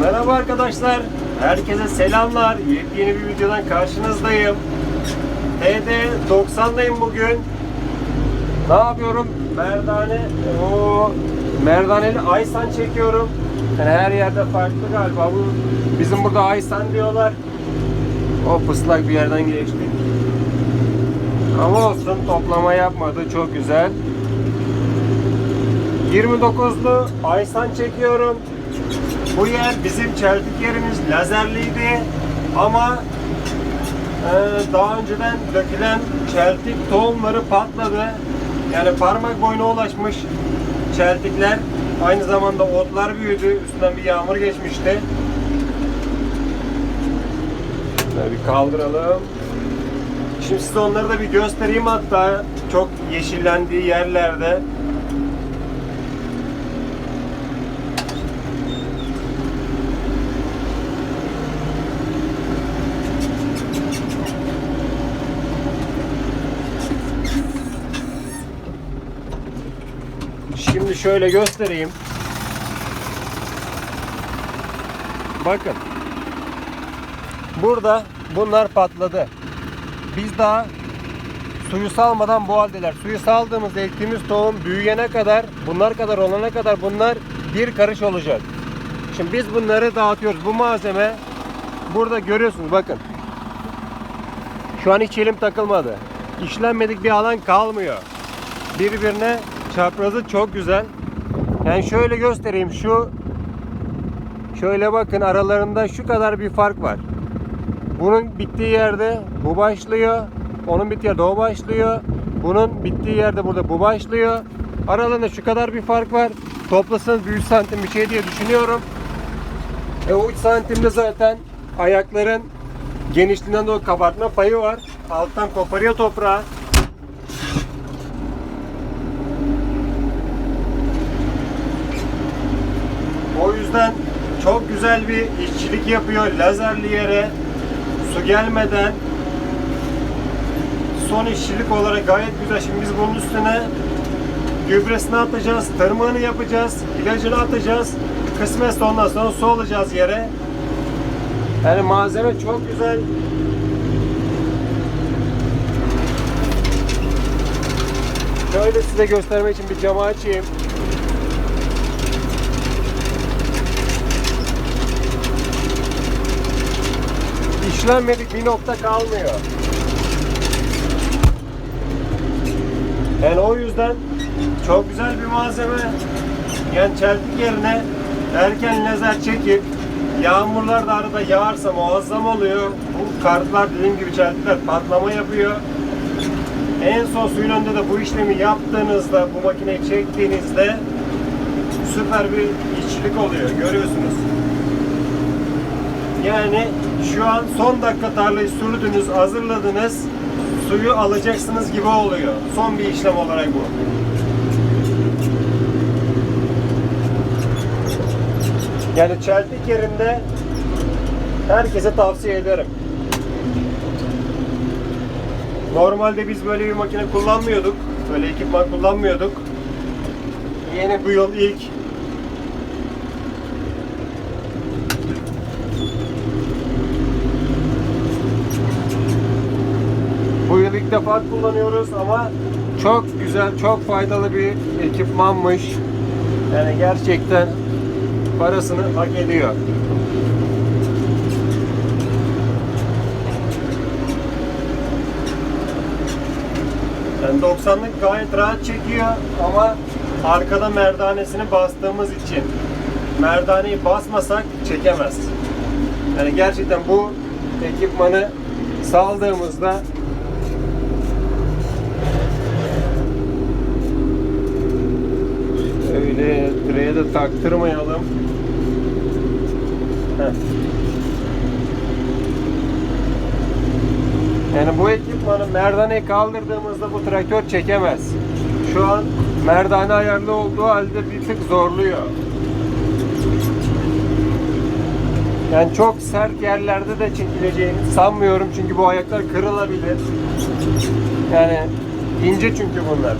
Merhaba arkadaşlar. Herkese selamlar. Yepyeni bir videodan karşınızdayım. TD 90'dayım bugün. Ne yapıyorum? Merdane, o merdaneli Aysan çekiyorum. Yani her yerde farklı galiba. Bu bizim burada Aysan diyorlar. O pıslak bir yerden geçtik. Ama olsun toplama yapmadı. Çok güzel. 29'lu Aysan çekiyorum. Bu yer bizim çeltik yerimiz lazerliydi ama e, daha önceden dökülen çeltik tohumları patladı. Yani parmak boyuna ulaşmış çeltikler. Aynı zamanda otlar büyüdü. Üstünden bir yağmur geçmişti. Şöyle bir kaldıralım. Şimdi size onları da bir göstereyim hatta çok yeşillendiği yerlerde. Şimdi şöyle göstereyim. Bakın. Burada bunlar patladı. Biz daha suyu salmadan bu haldeler. Suyu saldığımız ektiğimiz tohum büyüyene kadar, bunlar kadar olana kadar bunlar bir karış olacak. Şimdi biz bunları dağıtıyoruz. Bu malzeme burada görüyorsunuz bakın. Şu an hiç elim takılmadı. İşlenmedik bir alan kalmıyor. Birbirine çaprazı çok güzel. Yani şöyle göstereyim. Şu şöyle bakın aralarında şu kadar bir fark var. Bunun bittiği yerde bu başlıyor. Onun bittiği yerde o başlıyor. Bunun bittiği yerde burada bu başlıyor. Aralarında şu kadar bir fark var. Toplasanız bir 3 santim bir şey diye düşünüyorum. E o 3 santimde zaten ayakların genişliğinden dolayı kabartma payı var. Alttan koparıyor toprağı. O yüzden çok güzel bir işçilik yapıyor. Lazerli yere su gelmeden son işçilik olarak gayet güzel. Şimdi biz bunun üstüne gübresini atacağız, tırmığını yapacağız, ilacını atacağız. Kısmetse ondan sonra su alacağız yere. Yani malzeme çok güzel. Şöyle size göstermek için bir camı açayım. İşlenmedik bir nokta kalmıyor. Yani o yüzden çok güzel bir malzeme. Yani çeltik yerine erken lazer çekip yağmurlar da arada yağarsa muazzam oluyor. Bu kartlar dediğim gibi çeltikler patlama yapıyor. En son suyun önünde de bu işlemi yaptığınızda, bu makineyi çektiğinizde süper bir işçilik oluyor. Görüyorsunuz. Yani şu an son dakika tarlayı sürdünüz, hazırladınız. Suyu alacaksınız gibi oluyor. Son bir işlem olarak bu. Yani çeltik yerinde herkese tavsiye ederim. Normalde biz böyle bir makine kullanmıyorduk. Böyle ekipman kullanmıyorduk. Yeni bu yıl ilk Bu yıl ilk defa kullanıyoruz ama çok güzel, çok faydalı bir ekipmanmış. Yani gerçekten parasını hak ediyor. Yani 90'lık gayet rahat çekiyor ama arkada merdanesini bastığımız için merdaneyi basmasak çekemez. Yani gerçekten bu ekipmanı saldığımızda Direğe de taktırmayalım. Heh. Yani bu ekipmanı merdaneyi kaldırdığımızda bu traktör çekemez. Şu an merdane ayarlı olduğu halde bir tık zorluyor. Yani çok sert yerlerde de çekileceğini sanmıyorum çünkü bu ayaklar kırılabilir. Yani ince çünkü bunlar.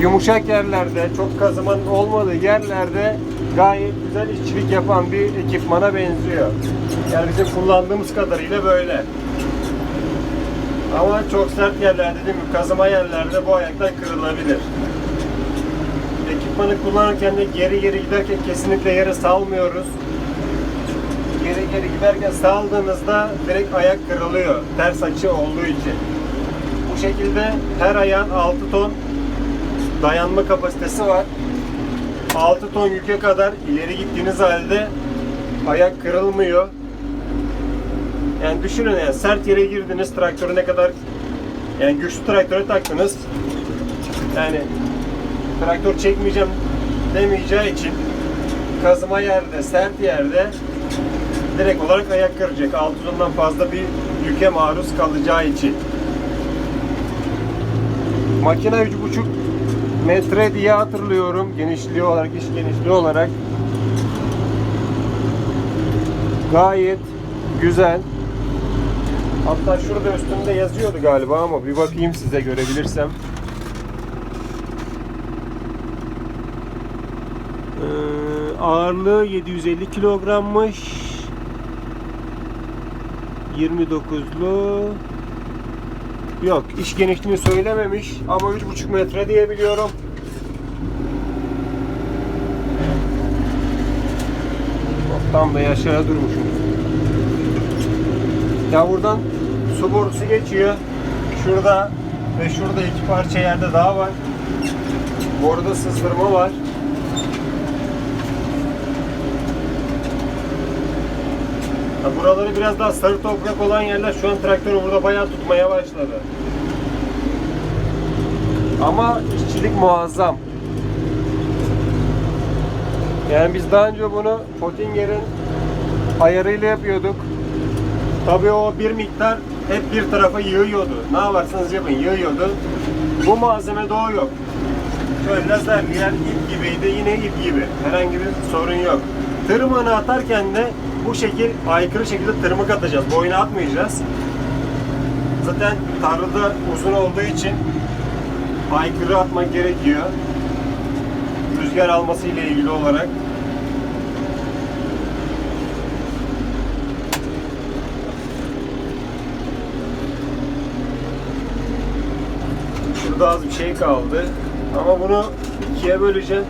Yumuşak yerlerde, çok kazımanın olmadığı yerlerde gayet güzel işçilik yapan bir ekipmana benziyor. Yani bizim kullandığımız kadarıyla böyle. Ama çok sert yerlerde değil mi? Kazıma yerlerde bu ayaklar kırılabilir. Ekipmanı kullanırken de geri geri giderken kesinlikle yere salmıyoruz. Geri geri giderken saldığınızda direkt ayak kırılıyor. Ters açı olduğu için. Bu şekilde her ayağın 6 ton dayanma kapasitesi var. 6 ton yüke kadar ileri gittiğiniz halde ayak kırılmıyor. Yani düşünün yani sert yere girdiniz traktörü ne kadar yani güçlü traktöre taktınız. Yani traktör çekmeyeceğim demeyeceği için kazıma yerde, sert yerde direkt olarak ayak kıracak. 6 tondan fazla bir yüke maruz kalacağı için. Makine 3,5 metre diye hatırlıyorum. Genişliği olarak, iş genişliği olarak. Gayet güzel. Hatta şurada üstünde yazıyordu galiba ama bir bakayım size görebilirsem. Ee, ağırlığı 750 kilogrammış. 29'lu. Yok, iş genişliğini söylememiş ama 3,5 metre diyebiliyorum. Tam da aşağı durmuşum. Ya buradan su borusu geçiyor. Şurada ve şurada iki parça yerde daha var. Boruda sızdırma var. Ha, buraları biraz daha sarı toprak olan yerler şu an traktörü burada bayağı tutmaya başladı. Ama işçilik muazzam. Yani biz daha önce bunu Pottinger'in ayarıyla yapıyorduk. Tabii o bir miktar hep bir tarafa yığıyordu. Ne yaparsanız yapın yığıyordu. Bu malzemede o yok. Şöyle lazerleyen ip gibiydi. Yine ip gibi. Herhangi bir sorun yok. Tırmığını atarken de bu şekil aykırı şekilde tırmık atacağız. Boyuna atmayacağız. Zaten tarlada uzun olduğu için aykırı atmak gerekiyor. Rüzgar alması ile ilgili olarak. Şurada az bir şey kaldı. Ama bunu ikiye böleceğim.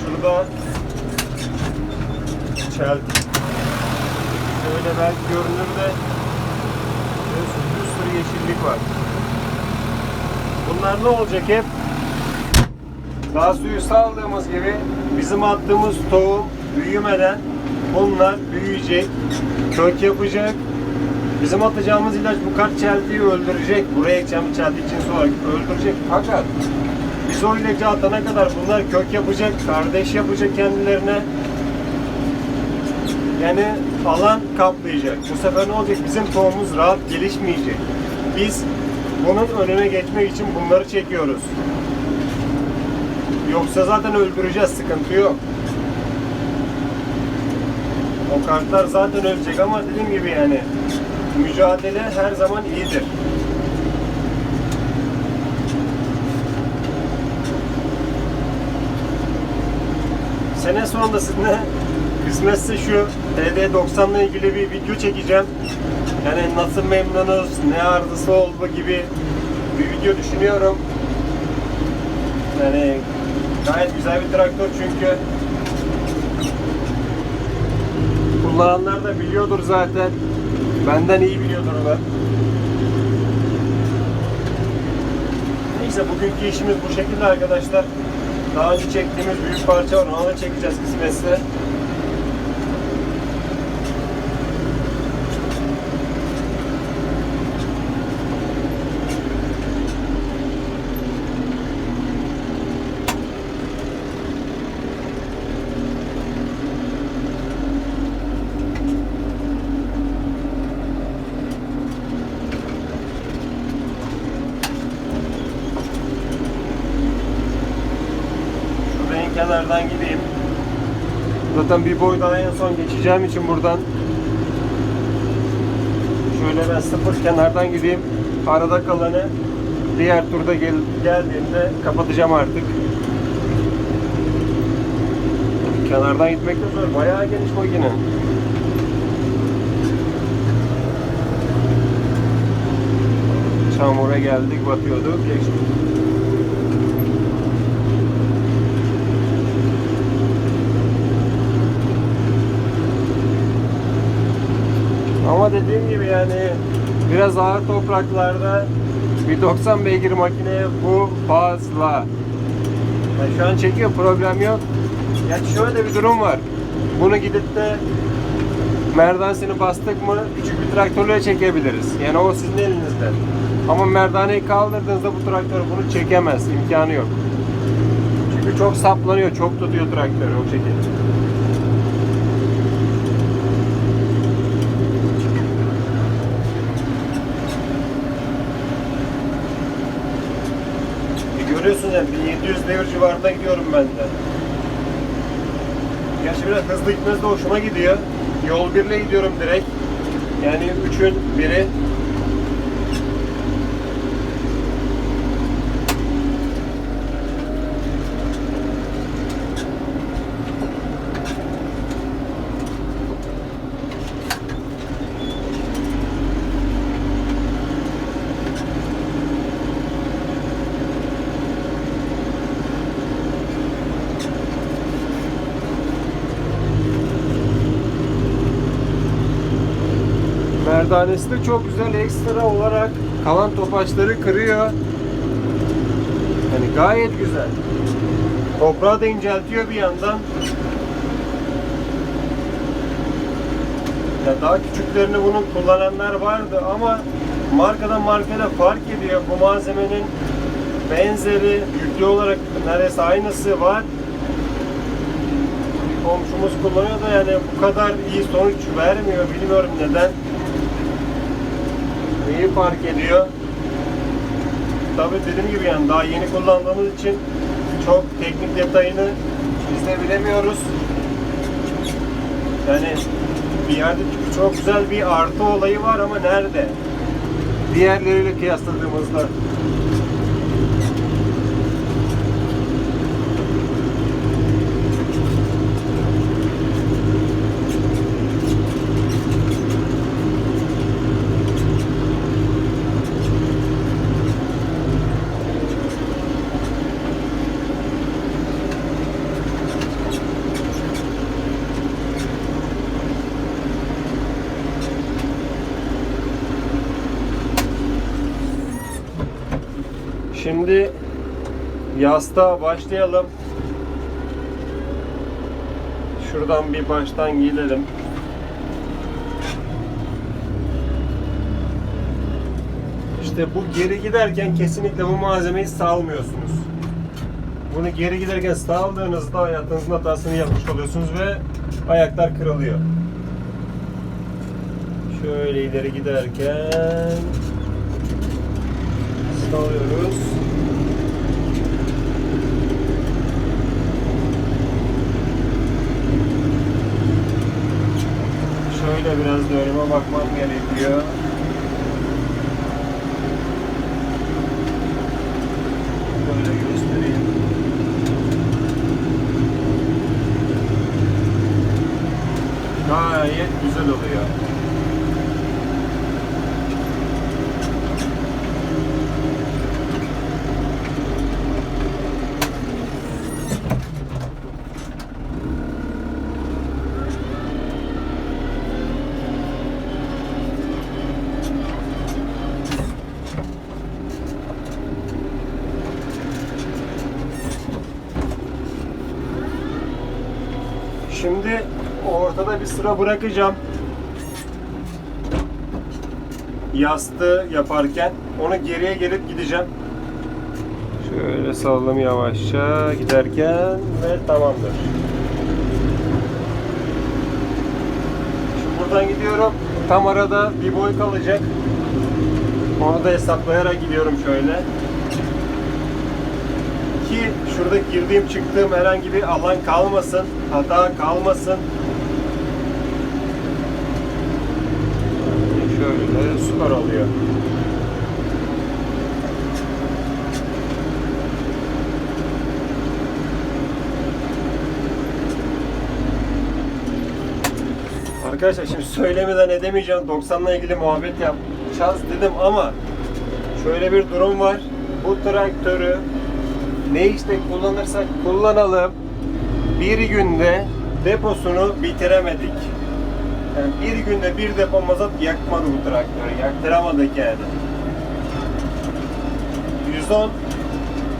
Şurada çeltik. Şöyle belki görünür de bir sürü yeşillik var. Bunlar ne olacak hep? Daha suyu saldığımız gibi bizim attığımız tohum büyümeden bunlar büyüyecek, kök yapacak. Bizim atacağımız ilaç bu kart çeltiği öldürecek. Buraya ekeceğimiz çeltik cinsi olarak öldürecek. Fakat biz o ilacı atana kadar bunlar kök yapacak, kardeş yapacak kendilerine. Yani alan kaplayacak. Bu sefer ne olacak? Bizim tohumumuz rahat gelişmeyecek. Biz bunun önüne geçmek için bunları çekiyoruz. Yoksa zaten öldüreceğiz, sıkıntı yok. O kartlar zaten ölecek ama dediğim gibi yani mücadele her zaman iyidir. Sene sonunda sizinle kısmetse şu TD90 ile ilgili bir video çekeceğim. Yani nasıl memnunuz, ne arızası oldu gibi bir video düşünüyorum. Yani gayet güzel bir traktör çünkü. Kullananlar da biliyordur zaten. Benden iyi biliyordurlar. Neyse bugünkü işimiz bu şekilde arkadaşlar. Daha önce çektiğimiz büyük parça var. Onu da çekeceğiz kısmetse. Şurada en kenardan gideyim. Zaten bir boy daha en son geçeceğim için buradan. Şöyle ben sıfır kenardan gideyim. Arada kalanı diğer turda gel, geldiğinde kapatacağım artık. Kenardan gitmek de zor. Bayağı geniş makine. Çamura geldik, batıyorduk, geçtik. Dediğim gibi yani biraz ağır topraklarda bir 90 beygir makineye bu fazla. Yani şu an çekiyor problem yok. Yani şöyle bir durum var. Bunu gidip de merdanesini bastık mı küçük bir traktörle çekebiliriz. Yani o sizin elinizde. Ama merdaneyi kaldırdığınızda bu traktör bunu çekemez. imkanı yok. Çünkü çok saplanıyor, çok tutuyor traktörü o şekilde. Görüyorsun yani bir 700 devir civarında gidiyorum ben de. Gerçi biraz hızlı gitmesi de hoşuma gidiyor. Yol birle gidiyorum direkt. Yani üçün biri. Merdanesi de çok güzel ekstra olarak kalan topaçları kırıyor. Yani gayet güzel. Toprağı da inceltiyor bir yandan. Ya daha küçüklerini bunun kullananlar vardı ama markadan markayla fark ediyor. Bu malzemenin benzeri yüklü olarak neredeyse aynısı var. Bir komşumuz kullanıyor da yani bu kadar iyi sonuç vermiyor. Bilmiyorum neden. Neyi fark ediyor? Tabii dediğim gibi yani daha yeni kullandığımız için çok teknik detayını biz de bilemiyoruz. Yani bir yerde çok güzel bir artı olayı var ama nerede? Diğerleriyle kıyasladığımızda. Şimdi yasta başlayalım. Şuradan bir baştan gidelim. İşte bu geri giderken kesinlikle bu malzemeyi salmıyorsunuz. Bunu geri giderken saldığınızda hayatınızın hatasını yapmış oluyorsunuz ve ayaklar kırılıyor. Şöyle ileri giderken salıyoruz. Şöyle biraz da önüme bakmam gerekiyor. Böyle göstereyim. Gayet güzel oluyor. Şimdi ortada bir sıra bırakacağım. Yastığı yaparken onu geriye gelip gideceğim. Şöyle sallam yavaşça giderken ve tamamdır. Şimdi buradan gidiyorum. Tam arada bir boy kalacak. Onu da hesaplayarak gidiyorum şöyle. Ki şurada girdiğim çıktığım herhangi bir alan kalmasın, hata kalmasın. Şöyle süper oluyor. Arkadaşlar şimdi söylemeden edemeyeceğim 90'la ilgili muhabbet yapacağız dedim ama şöyle bir durum var. Bu traktörü ne işte kullanırsak kullanalım bir günde deposunu bitiremedik. Yani bir günde bir depo mazot yakmadı bu traktörü. Yaktıramadık yani. 110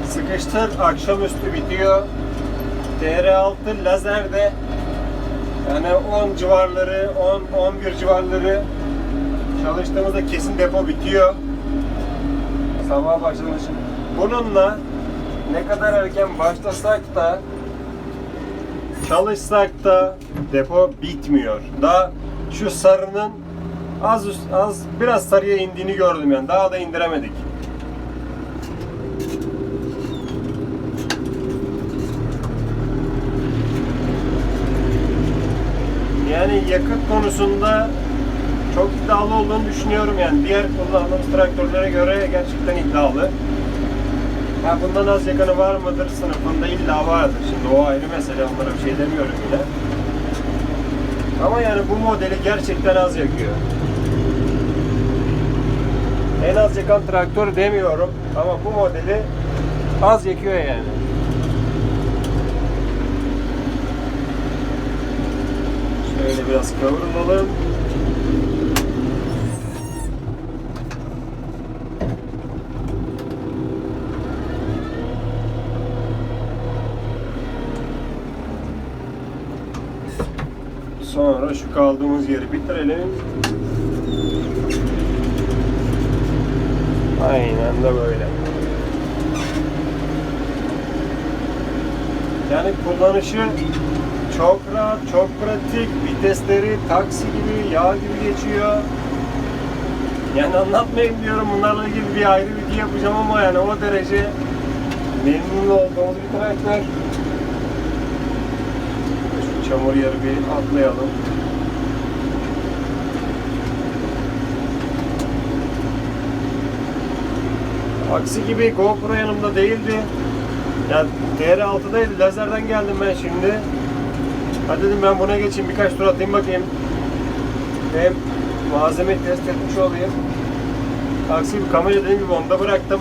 sıkıştır akşamüstü bitiyor. TR6 lazerde yani 10 civarları, 10 11 civarları çalıştığımızda kesin depo bitiyor. Sabah başlamış. Bununla ne kadar erken başlasak da çalışsak da depo bitmiyor. Daha şu sarının az az biraz sarıya indiğini gördüm yani. Daha da indiremedik. Yani yakıt konusunda çok iddialı olduğunu düşünüyorum yani. Diğer kullandığımız traktörlere göre gerçekten iddialı. Ha bundan az yakanı var mıdır sınıfında illa vardır. Şimdi o ayrı mesele onlara bir şey demiyorum yine. Ama yani bu modeli gerçekten az yakıyor. En az yakan traktör demiyorum ama bu modeli az yakıyor yani. Şöyle biraz kavrulalım. Sonra şu kaldığımız yeri bitirelim. Aynen de böyle. Yani kullanışı çok rahat, çok pratik. Vitesleri taksi gibi, yağ gibi geçiyor. Yani anlatmayayım diyorum bunlarla ilgili bir ayrı video yapacağım ama yani o derece memnun olduğumuz bir traktör. Çamur yeri bir atlayalım. Aksi gibi GoPro yanımda değildi. Yani DR6'daydı. Lazerden geldim ben şimdi. Hadi dedim ben buna geçeyim birkaç tur atayım bakayım. Hem malzeme test etmiş olayım. Aksi bir kamera dediğim gibi onda bıraktım.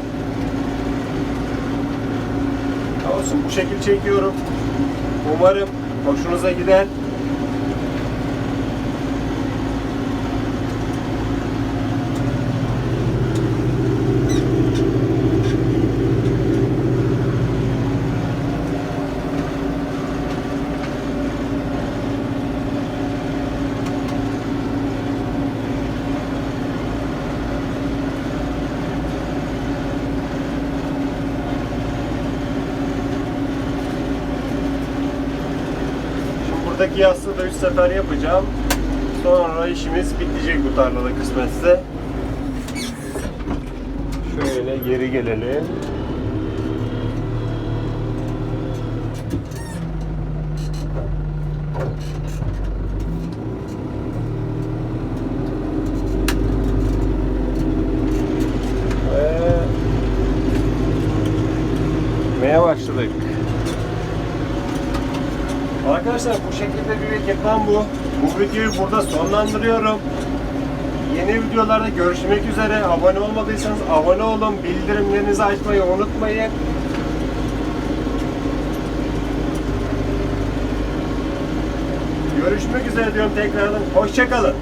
Olsun bu şekil çekiyorum. Umarım hoşunuza gider. Yastığı da 3 sefer yapacağım. Sonra işimiz bitecek bu tarlada kısmetse. Şöyle geri gelelim. Başladık. Arkadaşlar bu şekilde bir ekipman bu. Bu videoyu burada sonlandırıyorum. Yeni videolarda görüşmek üzere. Abone olmadıysanız abone olun. Bildirimlerinizi açmayı unutmayın. Görüşmek üzere diyorum tekrardan. Hoşçakalın.